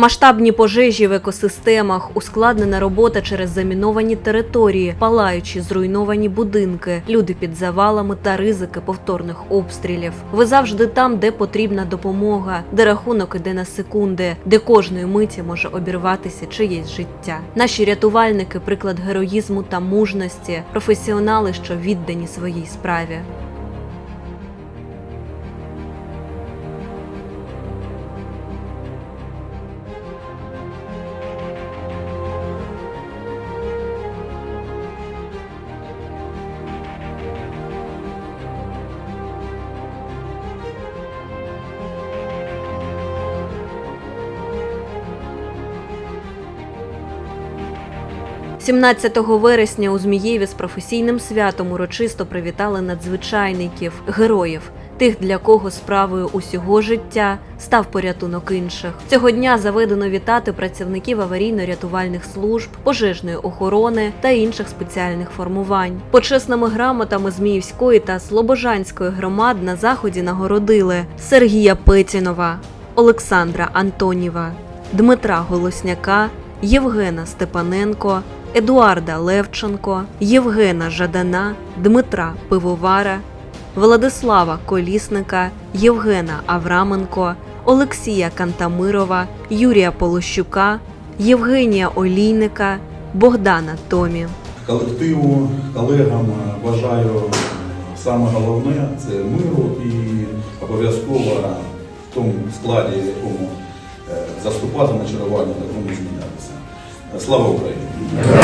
Масштабні пожежі в екосистемах, ускладнена робота через заміновані території, палаючі зруйновані будинки, люди під завалами та ризики повторних обстрілів. Ви завжди там, де потрібна допомога, де рахунок іде на секунди, де кожної миті може обірватися чиєсь життя. Наші рятувальники приклад героїзму та мужності, професіонали, що віддані своїй справі. – 17 вересня у Змієві з професійним святом урочисто привітали надзвичайників, героїв, тих, для кого справою усього життя став порятунок інших. Цього дня заведено вітати працівників аварійно-рятувальних служб, пожежної охорони та інших спеціальних формувань. Почесними грамотами Зміївської та Слобожанської громад на заході нагородили Сергія Петінова, Олександра Антоніва, Дмитра Голосняка, Євгена Степаненко, Едуарда Левченко, Євгена Жадана, Дмитра Пивовара, Владислава Колісника, Євгена Авраменко, Олексія Кантамирова, Юрія Полощука, Євгенія Олійника, Богдана Томі. колективу, колегам бажаю саме головне це миру і обов'язково в тому складі, в якому е, заступати на чарування, такому змінятися. Слава Україні!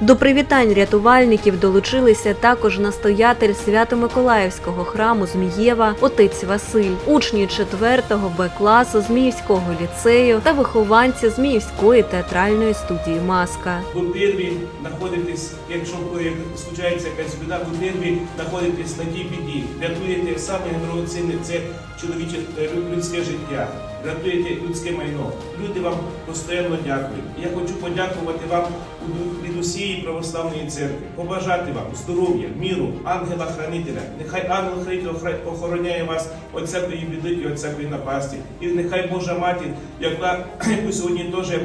До привітань рятувальників долучилися також настоятель Свято-Миколаївського храму Змієва, отець Василь, учні 4-го Б класу Зміївського ліцею та вихованці Зміївської театральної студії Маска. ви перві знаходитесь, якщо е, случається якась біда, ви перві знаходитесь на тій біді, рятуєте саме дорогоцінне це чоловіче е, людське життя, рятуєте людське майно. Люди вам постійно дякують. Я хочу подякувати вам від усієї православної церкви, побажати вам здоров'я, міру, ангела-хранителя. Нехай ангел-хранитель охороняє вас від всякої біди і від всякої напасті. І нехай Божа матір, яка сьогодні теж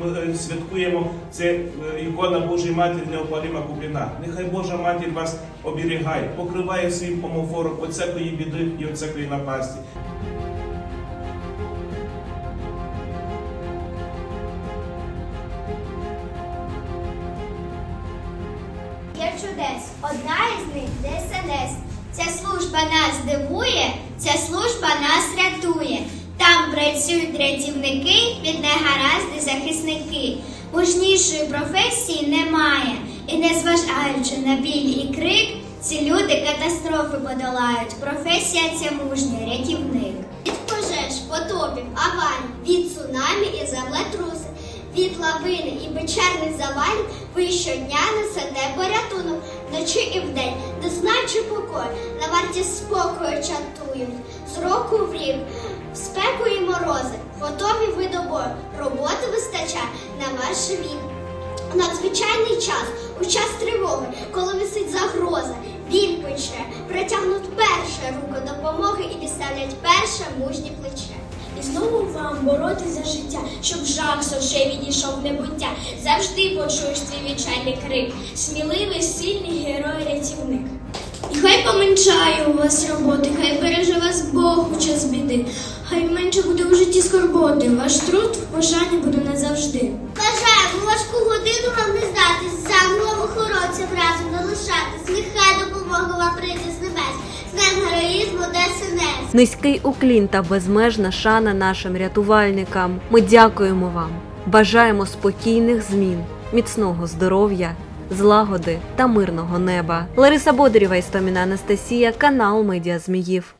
ми е, святкуємо це е, ікона Божої Матері неопалима куприна. Нехай Божа Матір вас оберігає, покриває своїм омофором від всякої біди і від всякої напасті. Чудес. Одна із них ДСНС. Ця служба нас дивує, ця служба нас рятує. Там працюють рятівники, від негаразди захисники. Мужнішої професії немає. І незважаючи на біль і крик, ці люди катастрофи подолають. Професія ця мужня, рятівник. Від пожеж, потопів, аварій, від цунамі і землетруси. Від лавини і печерних завалів ви щодня несете порятунок вночі і вдень, де значу покой, на варті спокою чатують. З року в рік, в спеку і морози, готові ви до бою, роботи вистачає на ваш вік. Надзвичайний час, у час тривоги, коли висить загроза, біль пече, притягнуть перше руку допомоги і підставлять перше мужнє плече. Знову вам боротись за життя, щоб жах очей відійшов небуття. Завжди почуєш твій відчайний крик. Сміливий, сильний герой-рятівник. І хай поменшає у вас роботи, хай береже вас Бог у час біди. Хай менше буде у житті скорботи. Ваш труд в пошані буде назавжди. Бажаємо важку годину вам не здатись, з ангелом охоронцям разом не лишатись. Нехай допомога вам прийде з небес. З днем героїзму ДСНС. Низький уклін та безмежна шана нашим рятувальникам. Ми дякуємо вам. Бажаємо спокійних змін, міцного здоров'я, злагоди та мирного неба. Лариса Бодрєва, Істоміна Анастасія, канал Медіа Зміїв.